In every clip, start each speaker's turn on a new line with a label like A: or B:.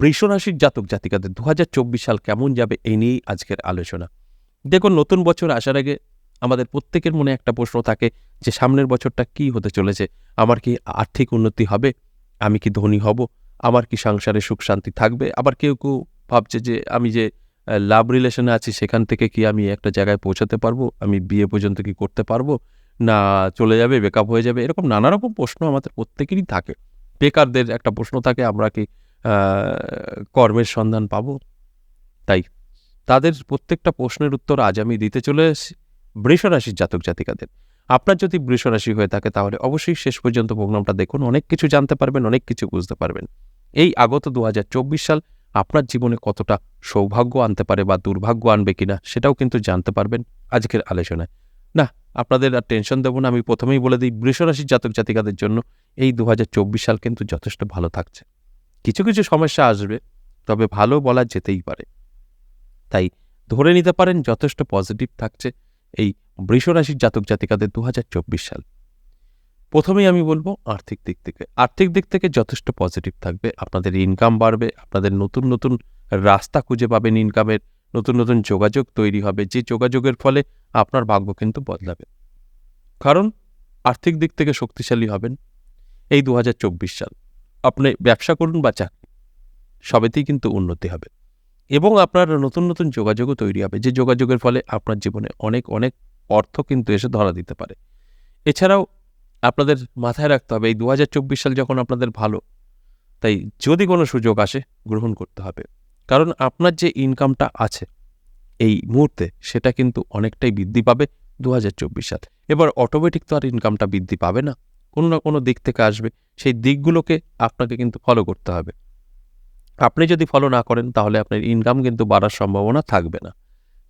A: বৃষ রাশির জাতক জাতিকাদের দু হাজার চব্বিশ সাল কেমন যাবে এই নিয়েই আজকের আলোচনা। দেখুন, নতুন বছর আসার আগে আমাদের প্রত্যেকের মনে একটা প্রশ্ন থাকে যে, সামনের বছরটা কি হতে চলেছে? আমার কি আর্থিক উন্নতি হবে? আমি কি ধনী হব? আমার কি সংসারে সুখ শান্তি থাকবে? আবার কেউ কেউ ভাবছে যে, আমি যে লাভ রিলেশনে আছি, সেখান থেকে কি আমি একটা জায়গায় পৌঁছাতে পারব? আমি বিয়ে পর্যন্ত কি করতে পারব? না চলে যাবে বেকআপ হয়ে যাবে? এরকম নানা রকম প্রশ্ন আমাদের প্রত্যেকেরই থাকে। বেকারদের একটা প্রশ্ন থাকে, আমরা কি কর্মের সন্ধান পাব। তাই তাদের প্রত্যেকটা প্রশ্নের উত্তর আজ আমি দিতে চলে এসেছি বৃষরাশির জাতক জাতিকাদের। আপনার যদি বৃষরাশি হয়ে থাকে তাহলে অবশ্যই শেষ পর্যন্ত প্রোগ্রামটা দেখুন, অনেক কিছু জানতে পারবেন, অনেক কিছু বুঝতে পারবেন। এই আগত দু হাজার চব্বিশ সাল আপনার জীবনে কতটা সৌভাগ্য আনতে পারে বা দুর্ভাগ্য আনবে কিনা সেটাও কিন্তু জানতে পারবেন আজকের আলোচনায়। না, আপনাদের আর টেনশন দেবো না, আমি প্রথমেই বলে দিই বৃষরাশির জাতক জাতিকাদের জন্য এই দু হাজার চব্বিশ সাল কিন্তু যথেষ্ট ভালো থাকছে। কিছু কিছু সমস্যা আসবে, তবে ভালো বলা যেতেই পারে। তাই ধরে নিতে পারেন যথেষ্ট পজিটিভ থাকছে এই বৃষরাশির জাতক জাতিকাদের দু হাজার চব্বিশ সাল। প্রথমেই আমি বলব আর্থিক দিক থেকে। আর্থিক দিক থেকে যথেষ্ট পজিটিভ থাকবে, আপনাদের ইনকাম বাড়বে, আপনাদের নতুন নতুন রাস্তা খুঁজে পাবেন ইনকামের নতুন নতুন যোগাযোগ তৈরি হবে, যে যোগাযোগের ফলে আপনার ভাগ্য কিন্তু বদলাবে। কারণ আর্থিক দিক থেকে শক্তিশালী হবেন এই দু হাজার চব্বিশ সাল। আপনি ব্যবসা করুন বা চাকরি, সবেতেই কিন্তু উন্নতি হবে। এবং আপনার নতুন নতুন যোগাযোগও তৈরি হবে, যে যোগাযোগের ফলে আপনার জীবনে অনেক অনেক অর্থ কিন্তু এসে ধরা দিতে পারে। এছাড়াও আপনাদের মাথায় রাখতে হবে, এই দু হাজার চব্বিশ সাল যখন আপনাদের ভালো, তাই যদি কোনো সুযোগ আসে, গ্রহণ করতে হবে। কারণ আপনার যে ইনকামটা আছে, এই মুহূর্তে সেটা কিন্তু অনেকটাই বৃদ্ধি পাবে দুহাজার চব্বিশ সাল। এবার অটোমেটিক তো আর ইনকামটা বৃদ্ধি পাবে না। কোনো না কোনো দিক থেকে আসবে, সেই দিকগুলোকে আপনাকে কিন্তু ফলো করতে হবে। আপনি যদি ফলো না করেন, তাহলে আপনার ইনকাম কিন্তু বাড়ার সম্ভাবনা থাকবে না।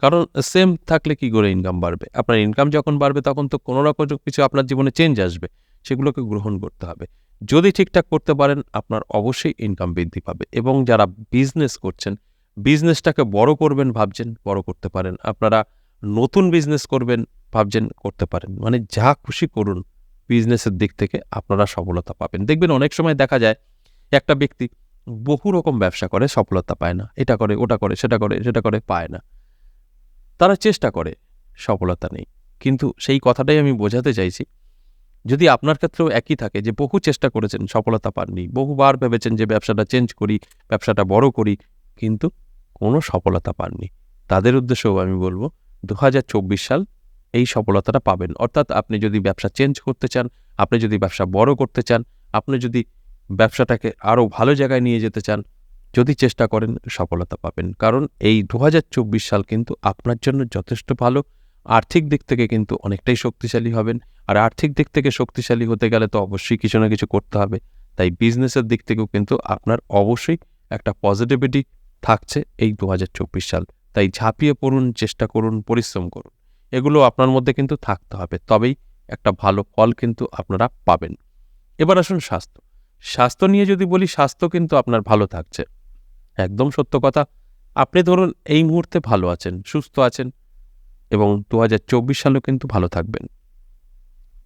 A: কারণ সেম থাকলে কি করে ইনকাম বাড়বে? আপনার ইনকাম যখন বাড়বে, তখন তো কোনো রকম কিছু আপনার জীবনে চেঞ্জ আসবে, সেগুলোকে গ্রহণ করতে হবে। যদি ঠিকঠাক করতে পারেন, আপনার অবশ্যই ইনকাম বৃদ্ধি পাবে এবং যারা বিজনেস করছেন বিজনেসটাকে বড় করবেন ভাবছেন, বড় করতে পারেন। আপনারা নতুন বিজনেস করবেন, ভাবছেন করতে পারেন। মানে যা খুশি করুন বিজনেসের দিক থেকে আপনারা সফলতা পাবেন। দেখবেন অনেক সময় দেখা যায়, একটা ব্যক্তি বহু রকম ব্যবসা করে, সফলতা পায় না। এটা করে, ওটা করে, সেটা করে সেটা করে, পায় না। তারা চেষ্টা করে, সফলতা নেই। কিন্তু সেই কথাটাই আমি বোঝাতে চাইছি, যদি আপনার ক্ষেত্রেও একই থাকে যে বহু চেষ্টা করেছেন, সফলতা পাননি, বহুবার ভেবেছেন যে ব্যবসাটা চেঞ্জ করি, ব্যবসাটা বড় করি, কিন্তু কোনো সফলতা পাননি। তাদের উদ্দেশ্যেও আমি বলব, দু হাজার চব্বিশ সাল এই সফলতাটা পাবেন। অর্থাৎ আপনি যদি ব্যবসা চেঞ্জ করতে চান, আপনি যদি ব্যবসা বড় করতে চান, আপনি যদি ব্যবসাটাকে আরও ভালো জায়গায় নিয়ে যেতে চান, যদি চেষ্টা করেন, সফলতা পাবেন। কারণ এই দু হাজার চব্বিশ সাল কিন্তু আপনার জন্য যথেষ্ট ভালো। আর্থিক দিক থেকে কিন্তু অনেকটাই শক্তিশালী হবেন। আর আর্থিক দিক থেকে শক্তিশালী হতে গেলে তো অবশ্যই কিছু না কিছু করতে হবে। তাই বিজনেসের দিক থেকেও কিন্তু আপনার অবশ্যই একটা পজিটিভিটি থাকছে এই দু হাজার চব্বিশ সাল। তাই ঝাঁপিয়ে পড়ুন, চেষ্টা করুন, পরিশ্রম করুন। এগুলো আপনার মধ্যে কিন্তু থাকতে হবে। তবেই একটা ভালো ফল কিন্তু আপনারা পাবেন। এবার আসুন স্বাস্থ্য। স্বাস্থ্য নিয়ে যদি বলি, স্বাস্থ্য কিন্তু আপনার ভালো থাকছে। একদম সত্য কথা। আপনি ধরুন এই মুহূর্তে ভালো আছেন, সুস্থ আছেন এবং দু হাজার চব্বিশ সালেও কিন্তু ভালো থাকবেন।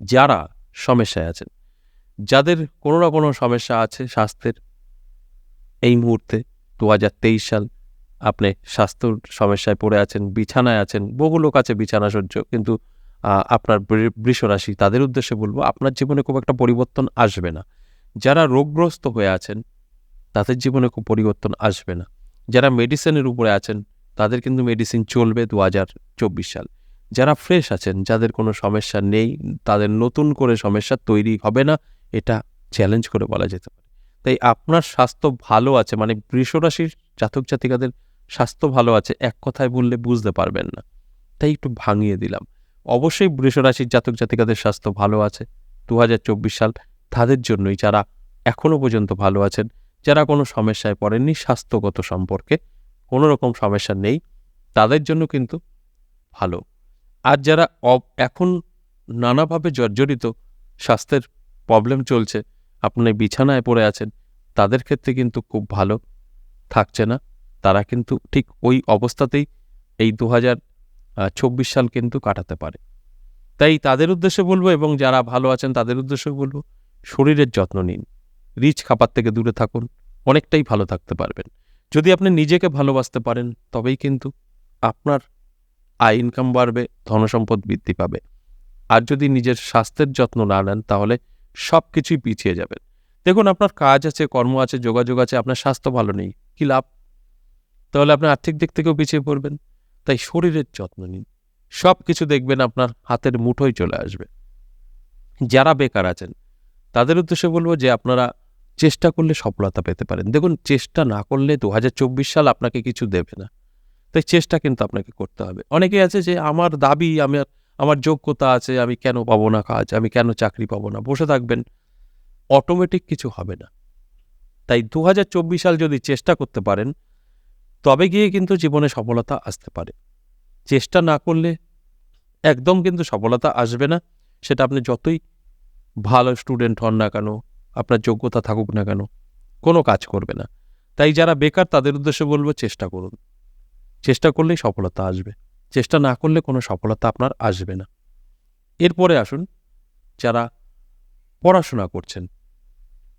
A: যারা সমস্যায় আছেন, যাদের কোনো না কোনো সমস্যা আছে স্বাস্থ্যের, এই মুহূর্তে দু হাজার তেইশ সাল আপনি স্বাস্থ্য সমস্যায় পড়ে আছেন, বিছানায় আছেন, বহু লোক আছে বিছানা সহ্য, কিন্তু আপনার বৃষরাশি, তাদের উদ্দেশ্যে বলব, আপনার জীবনে খুব একটা পরিবর্তন আসবে না। যারা রোগগ্রস্ত হয়ে আছেন, তাদের জীবনে খুব পরিবর্তন আসবে না। যারা মেডিসিনের উপরে আছেন, তাদের কিন্তু মেডিসিন চলবে দু হাজার চব্বিশ সাল। যারা ফ্রেশ আছেন, যাদের কোনো সমস্যা নেই, তাদের নতুন করে সমস্যা তৈরি হবে না, এটা চ্যালেঞ্জ করে বলা যেতে পারে। তাই আপনার স্বাস্থ্য ভালো আছে মানে বৃষরাশির জাতক জাতিকাদের স্বাস্থ্য ভালো আছে, এক কথায় বললে বুঝতে পারবেন না। তাই একটু ভাঙিয়ে দিলাম। অবশ্যই বৃষরাশির জাতক জাতিকাদের স্বাস্থ্য ভালো আছে। দু হাজার চব্বিশ সাল তাদের জন্যই যারা এখনও পর্যন্ত ভালো আছেন, যারা কোনো সমস্যায় পড়েননি স্বাস্থ্যগত সম্পর্কে, কোনো রকম সমস্যা নেই, তাদের জন্য কিন্তু ভালো। আর যারা এখন নানাভাবে জর্জরিত স্বাস্থ্যের প্রবলেম চলছে আপনি বিছানায় পড়ে আছেন, তাদের ক্ষেত্রে কিন্তু খুব ভালো থাকছে না। তারা কিন্তু ঠিক ওই অবস্থাতেই এই দু চব্বিশ সাল কিন্তু কাটাতে পারে। তাই তাদের উদ্দেশ্যে বলব এবং যারা ভালো আছেন তাদের উদ্দেশ্যে বলব, শরীরের যত্ন নিন। রিচ খাবার থেকে দূরে থাকুন, অনেকটাই ভালো থাকতে পারবেন। যদি আপনি নিজেকে ভালোবাসতে পারেন, তবেই কিন্তু আপনার আয় ইনকাম বাড়বে, ধনসম্পদ বৃদ্ধি পাবে। আর যদি নিজের স্বাস্থ্যের যত্ন না নেন, তাহলে সব কিছুই পিছিয়ে যাবেন দেখুন, আপনার কাজ আছে, কর্ম আছে, যোগাযোগ আছে, আপনার স্বাস্থ্য ভালো নেই, কি লাভ? তাহলে আপনি আর্থিক দিক থেকেও পিছিয়ে পড়বেন। তাই শরীরের যত্ন নিন। সব কিছু দেখবেন আপনার হাতের মুঠোয় চলে আসবে। যারা বেকার আছেন, তাদের উদ্দেশ্যে বলব যে আপনারা চেষ্টা করলে সফলতা পেতে পারেন। দেখুন, চেষ্টা না করলে দু হাজার চব্বিশ সাল আপনাকে কিছু দেবে না। তাই চেষ্টা কিন্তু আপনাকে করতে হবে। অনেকে আছে যে আমার দাবি আমার আমার যোগ্যতা আছে, আমি কেন পাবো না কাজ, আমি কেন চাকরি পাবো না, বসে থাকবেন। অটোমেটিক কিছু হবে না। তাই দু হাজার চব্বিশ সাল যদি চেষ্টা করতে পারেন তবে গিয়ে কিন্তু জীবনে সফলতা আসতে পারে। চেষ্টা না করলে একদম কিন্তু সফলতা আসবে না। সেটা আপনি যতই ভালো স্টুডেন্ট হন না কেন, আপনার যোগ্যতা থাকুক না কেন, কোনো কাজ করবে না। তাই যারা বেকার তাদের উদ্দেশ্যে বলব চেষ্টা করুন। চেষ্টা করলেই সফলতা আসবে। চেষ্টা না করলে কোনো সফলতা আপনার আসবে না। এরপরে আসুন, যারা পড়াশোনা করছেন,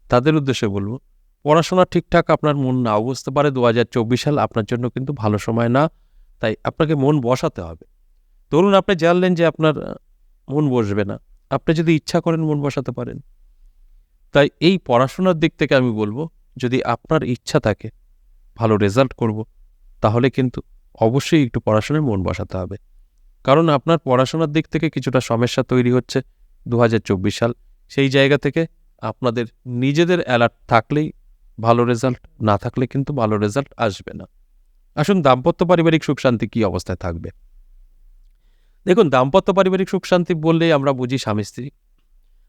A: তাদের উদ্দেশ্যে বলব পড়াশোনা ঠিকঠাক আপনার মন নাও বুঝতে পারে দু হাজার চব্বিশ সাল আপনার জন্য কিন্তু ভালো সময় না, তাই আপনাকে মন বসাতে হবে। ধরুন আপনি জানলেন যে আপনার মন বসবে না, আপনি যদি ইচ্ছা করেন মন বসাতে পারেন। তাই এই পড়াশোনার দিক থেকে আমি বলব, যদি আপনার ইচ্ছা থাকে, ভালো রেজাল্ট করব, তাহলে কিন্তু অবশ্যই একটু পড়াশোনায় মন বসাতে হবে। কারণ আপনার পড়াশোনার দিক থেকে কিছুটা সমস্যা তৈরি হচ্ছে দু হাজার চব্বিশ সাল, সেই জায়গা থেকে আপনাদের নিজেদের অ্যালার্ট থাকলেই ভালো রেজাল্ট না থাকলে কিন্তু ভালো রেজাল্ট আসবে না। আসুন, দাম্পত্য পারিবারিক সুখ শান্তি কী অবস্থায় থাকবে? দেখুন, দাম্পত্য পারিবারিক সুখ শান্তি বললেই আমরা বুঝি স্বামী স্ত্রী।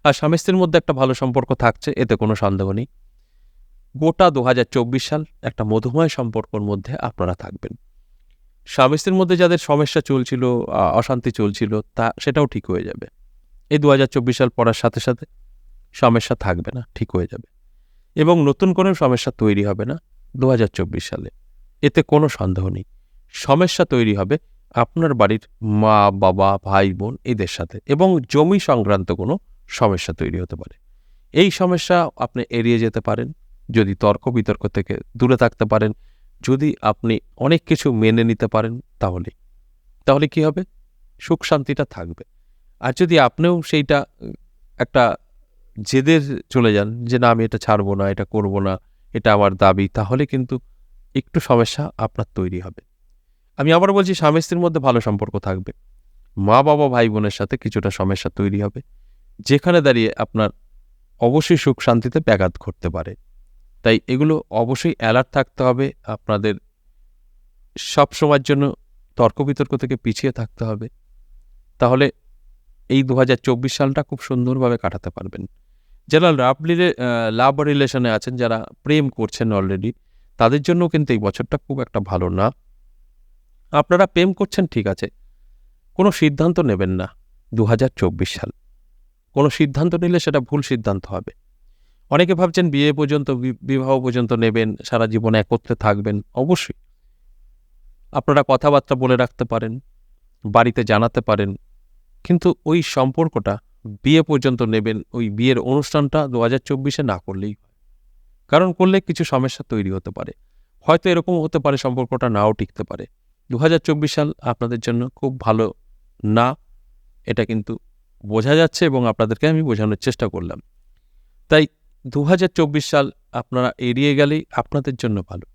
A: আর স্বামী স্ত্রীর মধ্যে একটা ভালো সম্পর্ক থাকছে, এতে কোনো সন্দেহ নেই। গোটা দু হাজার চব্বিশ সাল একটা মধুময় সম্পর্কর মধ্যে আপনারা থাকবেন। স্বামী স্ত্রীর মধ্যে যাদের সমস্যা চলছিল অশান্তি চলছিল, তা সেটাও ঠিক হয়ে যাবে। এই দু হাজার চব্বিশ সাল পড়ার সাথে সাথে সমস্যা থাকবে না, ঠিক হয়ে যাবে। এবং নতুন কোনো সমস্যা তৈরি হবে না দু হাজার চব্বিশ সালে। এতে কোনো সন্দেহ নেই। সমস্যা তৈরি হবে আপনার বাড়ির মা, বাবা, ভাই, বোন এদের সাথে এবং জমি সংক্রান্ত কোনো সমস্যা তৈরি হতে পারে। এই সমস্যা আপনি এড়িয়ে যেতে পারেন, যদি তর্ক বিতর্ক থেকে দূরে থাকতে পারেন, যদি আপনি অনেক কিছু মেনে নিতে পারেন তাহলে। তাহলে কি হবে? সুখ শান্তিটা থাকবে। আর যদি আপনিও সেইটা একটা জেদের চলে যান যে, না, আমি এটা ছাড়বো না, এটা করব না, এটা আমার দাবি। তাহলে কিন্তু একটু সমস্যা আপনার তৈরি হবে। আমি আবার বলছি, স্বামী স্ত্রীর মধ্যে ভালো সম্পর্ক থাকবে। মা বাবা ভাই বোনের সাথে কিছুটা সমস্যা তৈরি হবে, যেখানে দাঁড়িয়ে আপনার অবশ্যই সুখ শান্তিতে ব্যাঘাত ঘটতে পারে। তাই এগুলো অবশ্যই অ্যালার্ট থাকতে হবে, আপনাদের সব সময়ের জন্য তর্ক বিতর্ক থেকে পিছিয়ে থাকতে হবে। তাহলে এই দু হাজার চব্বিশ সালটা খুব সুন্দরভাবে কাটাতে পারবেন। যারা লাভ লাভ রিলেশনে আছেন যারা প্রেম করছেন অলরেডি তাদের জন্য কিন্তু এই বছরটা খুব একটা ভালো না। আপনারা প্রেম করছেন, ঠিক আছে। কোনো সিদ্ধান্ত নেবেন না দু হাজার চব্বিশ সাল। কোনো সিদ্ধান্ত নিলে সেটা ভুল সিদ্ধান্ত হবে। অনেকে ভাবছেন বিয়ে পর্যন্ত বিবাহ পর্যন্ত নেবেন, সারা জীবন একত্রে থাকবেন, অবশ্যই। আপনারা কথাবার্তা বলে রাখতে পারেন, বাড়িতে জানাতে পারেন, কিন্তু ওই সম্পর্কটা বিয়ে পর্যন্ত নেবেন ওই বিয়ের অনুষ্ঠানটা দু হাজার চব্বিশে না করলেই কারণ করলে কিছু সমস্যা তৈরি হতে পারে। হয়তো এরকম হতে পারে, সম্পর্কটা নাও টিকতে পারে। দু হাজার চব্বিশ সাল আপনাদের জন্য খুব ভালো না, এটা কিন্তু বোঝা যাচ্ছে এবং আপনাদেরকে আমি বোঝানোর চেষ্টা করলাম। তাই দু হাজার চব্বিশ সাল আপনারা এড়িয়ে গেলেই আপনাদের জন্য ভালো।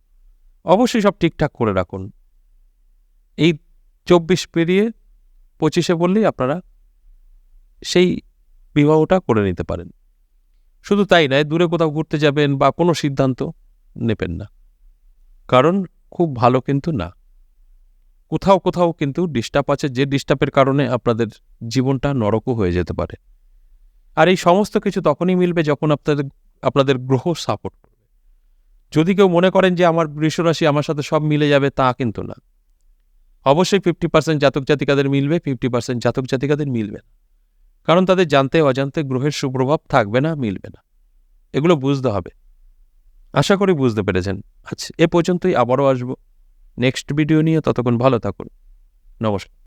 A: অবশ্যই সব ঠিকঠাক করে রাখুন। এই চব্বিশ পেরিয়ে পঁচিশে বললেই আপনারা সেই বিবাহটা করে নিতে পারেন। শুধু তাই নয়, দূরে কোথাও ঘুরতে যাবেন বা কোনো সিদ্ধান্ত নেবেন না। কারণ খুব ভালো কিন্তু না। কোথাও কোথাও কিন্তু ডিস্টার্ব আছে, যে ডিস্টার্বের কারণে আপনাদের জীবনটা নরকও হয়ে যেতে পারে। আর এই সমস্ত কিছু তখনই মিলবে যখন আপনাদের আপনাদের গ্রহ সাপোর্ট যদি কেউ মনে করেন যে আমার বৃষরাশি আমার সাথে সব মিলে যাবে, তা কিন্তু না। অবশ্যই ফিফটি পার্সেন্ট জাতক জাতিকাদের মিলবে ফিফটি পার্সেন্ট জাতক জাতিকাদের মিলবে না। কারণ তাদের জানতে অজান্তে গ্রহের সুপ্রভাব থাকবে না, মিলবে না। এগুলো বুঝতে হবে। আশা করি বুঝতে পেরেছেন। আচ্ছা এ পর্যন্তই আবারও আসব। নেক্সট ভিডিও নিয়ে ততক্ষণ ভালো থাকুন। নমস্কার।